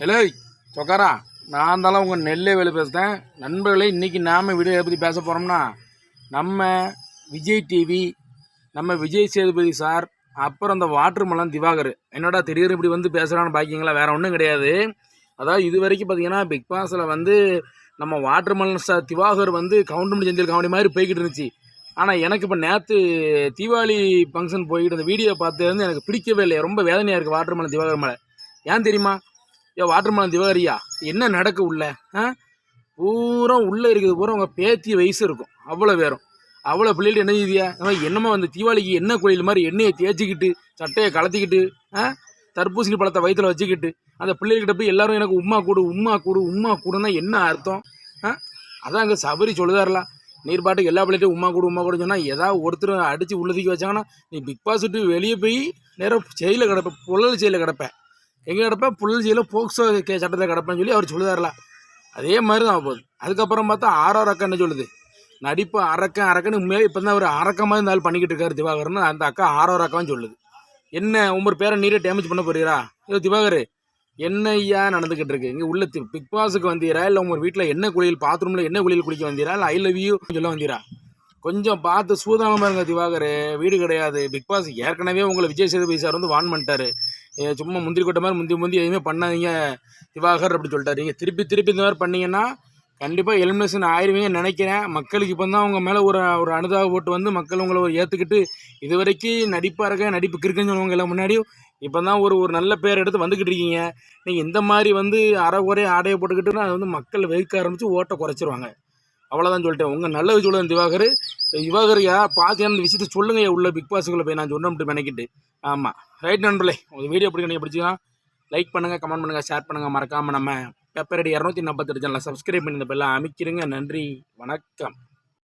Hello சொக்காரா நான் தானே உங்கள் நெல்லை வேலை பேசுகிறேன் நண்பர்களே இன்றைக்கி நாம் வீடியோ பற்றி பேச போகிறோம்னா நம்ம விஜய் டிவி நம்ம விஜய் சேதுபதி சார் அப்புறம் அந்த வாட்டர் திவாகர். என்னடா திடீர்னு இப்படி வந்து பேசுகிறான்னு பாக்கிங்களா? வேறு ஒன்றும் கிடையாது. அதாவது இது வரைக்கும் பார்த்தீங்கன்னா பிக் பாஸில் வந்து நம்ம வாட்டர் மலன் சார் திவாகர் வந்து கவுண்டமணி செந்தில் காமெடி மாதிரி போய்கிட்டு இருந்துச்சு. ஆனால் எனக்கு இப்போ நேற்று தீபாவளி ஃபங்க்ஷன் போய்கிட்டு அந்த வீடியோ பார்த்தது எனக்கு பிடிக்கவே இல்லை ரொம்ப வேதனையாக இருக்குது வாட்டர் மலன் திவாகர் மேலே. ஏன் தெரியுமா? ஏ வாட்டர்மேலன் திவாகரியா என்ன நடக்கு உள்ள? ஆ? பூரா உள்ளே இருக்குது. பூரா உங்கள் பேத்தி வயசு இருக்கும். அவ்வளோ வேறும். அவ்வளோ பிள்ளைகள் என்ன செய்தியா? அவன் என்னமோ அந்த தீபாவளிக்கு என்ன கோயில் மாதிரி எண்ணெயை தேய்ச்சிக்கிட்டு சட்டையை கலத்திக்கிட்டு ஆ? தர்பூசணி பழத்தை வயிற்றில் வச்சுக்கிட்டு அந்த பிள்ளைகிட்ட போய் எல்லாரும் எனக்கு உம்மா கூடு உமா கூடு உமா கூடுன்னா என்ன அர்த்தம்? ஆ? அதான் அங்கே சபரி சொல்லுதாரலாம் நீர் பாட்டுக்கு எல்லா பிள்ளைட்டும் உம்மா கூடு உமா கூட சொன்னால் ஏதாவது ஒருத்தர் அடித்து உள்ளதுக்கு வச்சாங்கன்னா நீ பிக் பாஸ் விட்டு வெளியே போய் நேராக செயலில் கிடப்பேன் புழல் செயலில் கிடப்பேன் எங்கே கிடப்பேன்? புழல் போக்சோ கே சட்டத்தில் கிடப்பேன்னு சொல்லி அவர் சொல்லுதாருல அதே மாதிரி தான் போகுது அதுக்கப்புறம் பார்த்தா ஆறார் அக்கா என்ன சொல்லுது. நடிப்பு அரக்கன் அரக்கன்னு உண்மையாக இப்போ தான் ஒரு அரக்கமாக இருந்தாலும் பண்ணிக்கிட்டு இருக்காரு திவாகர்னு அந்த அக்கா ஆறார் அக்கான்னு சொல்லுது. என்ன உங்கள் பேரை நீரே டேமேஜ் பண்ண போறீரா? இல்லை திவாகர் என்ன ஐயா நடந்துக்கிட்டு இருக்கு? இங்கே உள்ள தி- பிக் பாஸுக்கு வந்தீரா? இல்லை உங்கள் வீட்டில் என்ன குளியல் பாத்ரூமில் என்ன குளியல் குளிக்க வந்தீரா? இல்லை ஐ லவ் யூ சொல்ல வந்தீரா? கொஞ்சம் பார்த்து சூதானமாக இருங்க திவாகர். வீடு கிடையாது. பிக் பாஸ் ஏற்கனவே உங்களை விஜய் சேதுபதி சார் வந்து வான் பண்ணிட்டாரு. சும்மா முந்திரி கொட்டை மாதிரி முந்தி முந்தி எதுவுமே பண்ணாதீங்க. திவாகர் அப்படி சொல்லிட்டாரு. நீங்கள் திருப்பி திருப்பி இந்த மாதிரி பண்ணீங்கன்னா கண்டிப்பாக எலிமினேஷன் ஆயிருவீங்கன்னு நினைக்கிறேன். மக்களுக்கு இப்போ தான் உங்கள் மேலே ஒரு ஒரு அனுதாக போட்டு வந்து மக்கள் உங்களை ஒரு ஏற்றுக்கிட்டு இது வரைக்கும் நடிப்பாக இருக்க நடிப்பு கிறுக்குன்னு சொல்லுவாங்க எல்லாம் முன்னாடியும் இப்போ தான் ஒரு ஒரு நல்ல பேர் எடுத்து வந்துக்கிட்டு இருக்கீங்க. நீங்கள் இந்த மாதிரி வந்து அரை குறை ஆடையை போட்டுக்கிட்டுனா அது வந்து மக்கள் வெறுக்க ஆரம்பித்து ஓட்டை குறைச்சிருவாங்க. அவ்வளோதான் சொல்லிட்டேன். உங்கள் நல்லது சொல்லுவேன் திவாகர். யுவகரியா பார்த்து அந்த விஷயத்தை சொல்லுங்க உள்ள பிக் பாஸுக்குள்ளே போய் நான் சொன்னோம்ட்டு மெனக்கிட்டு. ஆமாம் ரைட் நண்பர்களே உங்கள் வீடியோ எப்படி நீங்கள் பிடிச்சிங்கன்னா லைக் பண்ணுங்கள் கமெண்ட் பண்ணுங்கள் ஷேர் பண்ணுங்கள் மறக்காமல் நம்ம பெப்பரடி இரநூத்தி நாற்பத்தெட்டு சேனலை சப்ஸ்கிரைப் பண்ணி இந்த பெல்லாம் அமைக்கிறேங்க. நன்றி வணக்கம்.